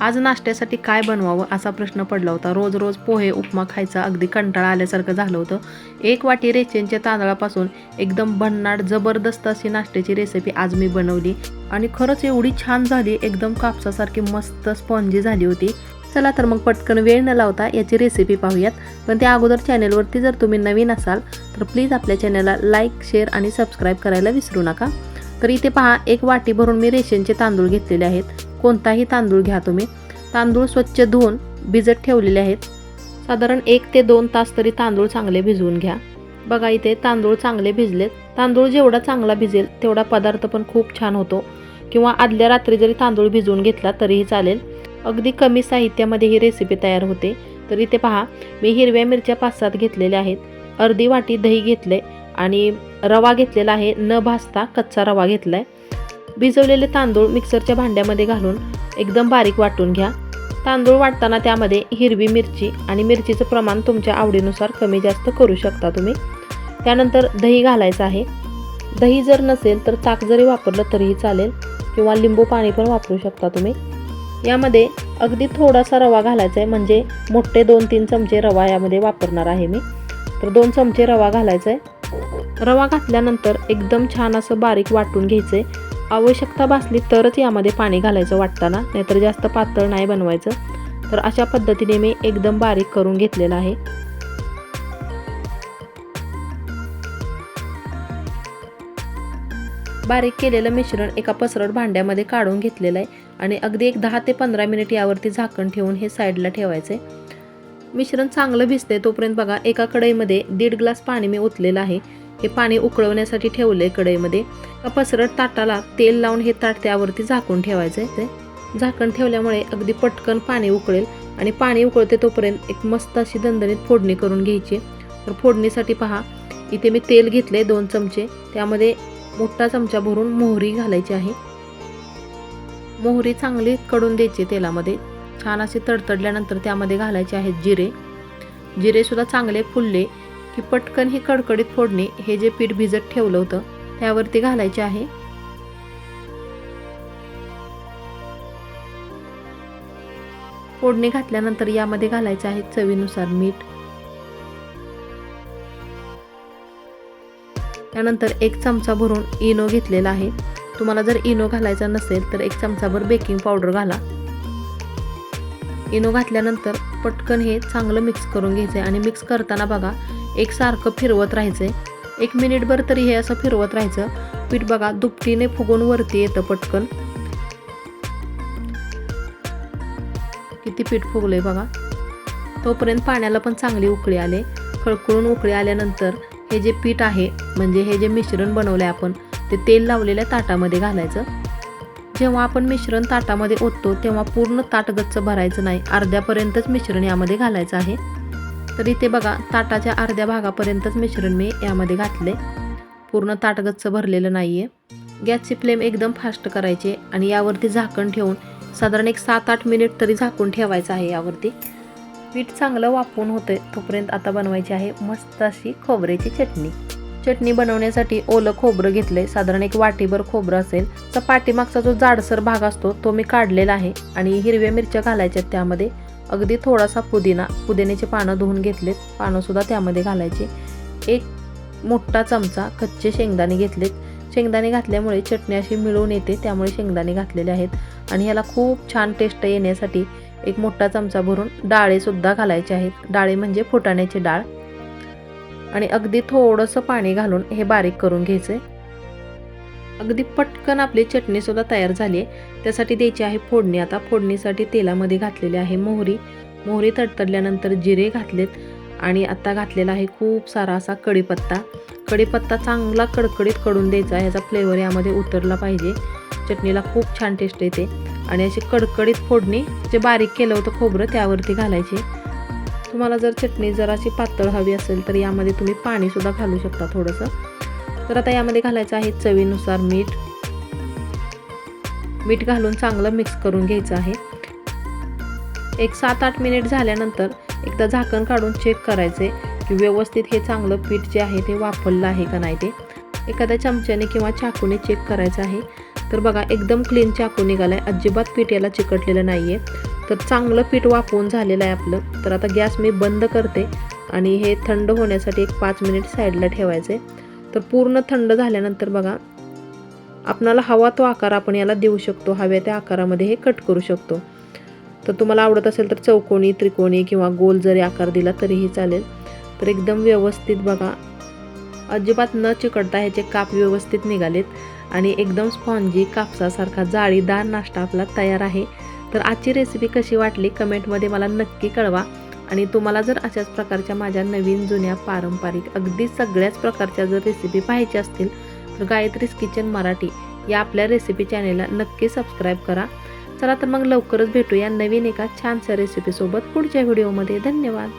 आज नाश्त्यासाठी काय बनवावं असा प्रश्न पडला होता. रोज रोज पोहे उपमा खायचा अगदी कंटाळा आल्यासारखं झालं होतं. एक वाटी रेचेंच्या तांदळापासून एकदम भन्नाट जबरदस्त अशी नाश्त्याची रेसिपी आज मी बनवली. आणि खरंच एवढी छान झाली एकदम कापसासारखी मस्त स्पॉन्जी झाली होती. चला तर मग पटकन वेळ न लावता याची रेसिपी पाहूयात. पण त्या अगोदर चॅनेलवरती जर तुम्ही नवीन असाल तर प्लीज आपल्या चॅनलला लाईक शेअर आणि सबस्क्राईब करायला विसरू नका. तर इथे पहा एक वाटी भरून मी रेशनचे तांदूळ घेतलेले आहेत. कोणताही तांदूळ घ्या तुम्ही. तांदूळ स्वच्छ धुवून भिजत ठेवलेले आहेत. साधारण एक ते दोन तास तरी तांदूळ चांगले भिजवून घ्या. बघा इथे तांदूळ चांगले भिजलेत. तांदूळ जेवढा चांगला भिजेल तेवढा पदार्थ पण खूप छान होतो. किंवा आदल्या रात्री जरी तांदूळ भिजवून घेतला तरीही चालेल. अगदी कमी साहित्यामध्ये ही रेसिपी तयार होते. तर इथे पहा मी हिरव्या मिरच्या पाच सात घेतलेल्या आहेत. अर्धी वाटी दही घेतले आणि रवा घेतलेला आहे. न भाजता कच्चा रवा घेतला आहे भिजवलेले तांदूळ मिक्सरच्या भांड्यामध्ये घालून एकदम बारीक वाटून घ्या. तांदूळ वाटताना त्यामध्ये हिरवी मिरची आणि मिरचीचं प्रमाण तुमच्या आवडीनुसार कमी जास्त करू शकता तुम्ही. त्यानंतर दही घालायचं आहे. दही जर नसेल तर ताक जरी वापरलं तरीही चालेल किंवा लिंबू पाणी पण वापरू शकता तुम्ही. यामध्ये अगदी थोडासा रवा घालायचा आहे म्हणजे मोठे दोन तीन चमचे रवा यामध्ये वापरणार आहे मी. तर दोन चमचे रवा घालायचा आहे. रवा घातल्यानंतर एकदम छान असं बारीक वाटून घ्यायचं आहे आवश्यकता भासली तरच यामध्ये पाणी घालायचं वाटताना नाहीतर जास्त पातळ नाही बनवायचं. तर अशा पद्धतीने मी एकदम बारीक करून घेतलेलं आहे. बारीक केलेलं मिश्रण एका पसरट भांड्यामध्ये काढून घेतलेलं आहे आणि अगदी एक दहा ते पंधरा मिनिट यावरती झाकण ठेवून हे साईडला ठेवायचं आहे. मिश्रण चांगलं भिजते तोपर्यंत बघा एका कढईमध्ये दीड ग्लास पाणी मी ओतलेलं आहे. हे पाणी उकळवण्यासाठी ठेवलं आहे कढईमध्ये. पसरट ताटाला तेल लावून हे ताट त्यावरती झाकून ठेवायचं आहे ते झाकण ठेवल्यामुळे अगदी पटकन पाणी उकळेल आणि पाणी उकळते तोपर्यंत एक मस्त अशी दणदणीत फोडणी करून घ्यायची. तर फोडणीसाठी पहा इथे मी तेल घेतले दोन चमचे. त्यामध्ये मोठा चमचा भरून मोहरी घालायची आहे. मोहरी चांगली कडून द्यायची तेलामध्ये. छान असे तडतडल्यानंतर त्यामध्ये घालायचे आहेत जिरे. जिरेसुद्धा चांगले फुलले. की पटकन ही कडकडीत फोडणी हे जे पीठ भिजत ठेवलं होतं त्यावरती घालायचे आहे. फोडणी घातल्यानंतर यामध्ये घालायचे आहे चवीनुसार मीठ. त्यानंतर एक चमचा भरून इनो घेतलेला आहे. तुम्हाला जर इनो घालायचा नसेल तर एक चमचाभर बेकिंग पावडर घाला. इनो घातल्यानंतर पटकन हे चांगलं मिक्स करून घ्यायचं आहे आणि मिक्स करताना बघा एकसारखं फिरवत राहायचं आहे एक मिनिटभर तरी हे असं फिरवत राहायचं. पीठ बघा दुपटीने फुगून वरती येतं पटकन. किती पीठ फुगलंय बघा. तोपर्यंत पाण्याला पण चांगली उकळी आले. खळखळून उकळी आल्यानंतर हे जे पीठ आहे म्हणजे हे जे मिश्रण बनवलं आहे आपण ते तेल लावलेल्या ताटामध्ये घालायचं. जेव्हा आपण मिश्रण ताटामध्ये ओततो तेव्हा पूर्ण ताट गच्च भरायचं नाही. अर्ध्यापर्यंतच मिश्रण यामध्ये घालायचं आहे. तर इथे बघा ताटाच्या अर्ध्या भागापर्यंतच मिश्रण मी यामध्ये घातले. पूर्ण ताटगच्च भरलेलं नाही आहे गॅसची फ्लेम एकदम फास्ट करायची आणि यावरती झाकण ठेवून साधारण एक सात आठ मिनिट तरी झाकून ठेवायचं आहे यावरती. पीठ चांगलं वापरून होतं तोपर्यंत आता बनवायची आहे मस्त अशी खोबऱ्याची चटणी. चटणी बनवण्यासाठी ओलं खोबरं घेतलंय साधारण एक वाटीभर खोबरं असेल. तर पाठीमागचा जो जाडसर भाग असतो तो मी काढलेला आहे आणि हिरव्या मिरच्या घालायच्यात त्यामध्ये. अगदी थोडासा पुदिना पुदिन्याचे पानं धुवून घेतलेत. पानंसुद्धा त्यामध्ये घालायचे. एक मोठा चमचा कच्चे शेंगदाणे घेतलेत. शेंगदाणे घातल्यामुळे चटणी अशी मिळून येते त्यामुळे शेंगदाणे घातलेले आहेत. आणि ह्याला खूप छान टेस्ट येण्यासाठी एक मोठा चमचा भरून डाळेसुद्धा घालायचे आहेत. डाळे म्हणजे फुटाण्याची डाळ. आणि अगदी थोडंसं पाणी घालून हे बारीक करून घ्यायचं. अगदी पटकन आपली चटणीसुद्धा तयार झाली आहे. त्यासाठी द्यायची आहे फोडणी. आता फोडणीसाठी तेलामध्ये घातलेली आहे मोहरी. मोहरी तडतडल्यानंतर जिरे घातलेत आणि आत्ता घातलेला आहे खूप सारा असा कढीपत्ता. कढीपत्ता चांगला कडकडीत कडून द्यायचा ह्याचा फ्लेवर यामध्ये उतरला पाहिजे. चटणीला खूप छान टेस्ट येते. आणि अशी कडकडीत फोडणी जे बारीक केलं होतं खोबरं त्यावरती घालायची. तुम्हाला जर चटणी जराशी पातळ हवी असेल तर यामध्ये तुम्ही पाणीसुद्धा घालू शकता थोडंसं. तर आता यामध्ये घालायचं आहे चवीनुसार मीठ. मीठ घालून चांगलं मिक्स करून घ्यायचं आहे. एक सात आठ मिनिट झाल्यानंतर एकदा झाकण काढून चेक करायचे की व्यवस्थित हे चांगलं पीठ जे आहे ते वापरलं आहे का नाही ते. एखाद्या चमच्याने किंवा चाकूने चेक करायचं आहे. तर बघा एकदम क्लीन चाकू निघाला आहे अजिबात पीठ याला चिकटलेलं नाही आहे तर चांगलं पीठ वापरून झालेलं आहे आपलं. तर आता गॅस मी बंद करते आणि हे थंड होण्यासाठी एक पाच मिनिट साईडला ठेवायचे तर पूर्ण थंड झाल्यानंतर बघा आपणाला हवा तो आकार आपण याला देऊ शकतो हव्या त्या आकारामध्ये हे कट करू शकतो. तर तुम्हाला आवडत असेल तर चौकोनी त्रिकोणी किंवा गोल जरी आकार दिला तरीही चालेल. तर एकदम व्यवस्थित बघा अजिबात न चिकटता ह्याचे काप व्यवस्थित निघालेत आणि एकदम स्पॉन्जी कापसासारखा जाळीदार नाश्ता आपला तयार आहे. तर आजची रेसिपी कशी वाटली? कमेंटमध्ये मला नक्की कळवा. आणि तुम्हाला जर अशाच प्रकारच्या माझ्या नवीन जुन्या पारंपरिक अगदी सगळ्याच प्रकारच्या जर रेसिपी पाहायच्या असतील तर गायत्रीज किचन मराठी या आपल्या रेसिपी चॅनेलला नक्की सबस्क्राईब करा. चला तर मग लवकरच भेटूया नवीन एका छानशा रेसिपीसोबत पुढच्या व्हिडिओमध्ये धन्यवाद.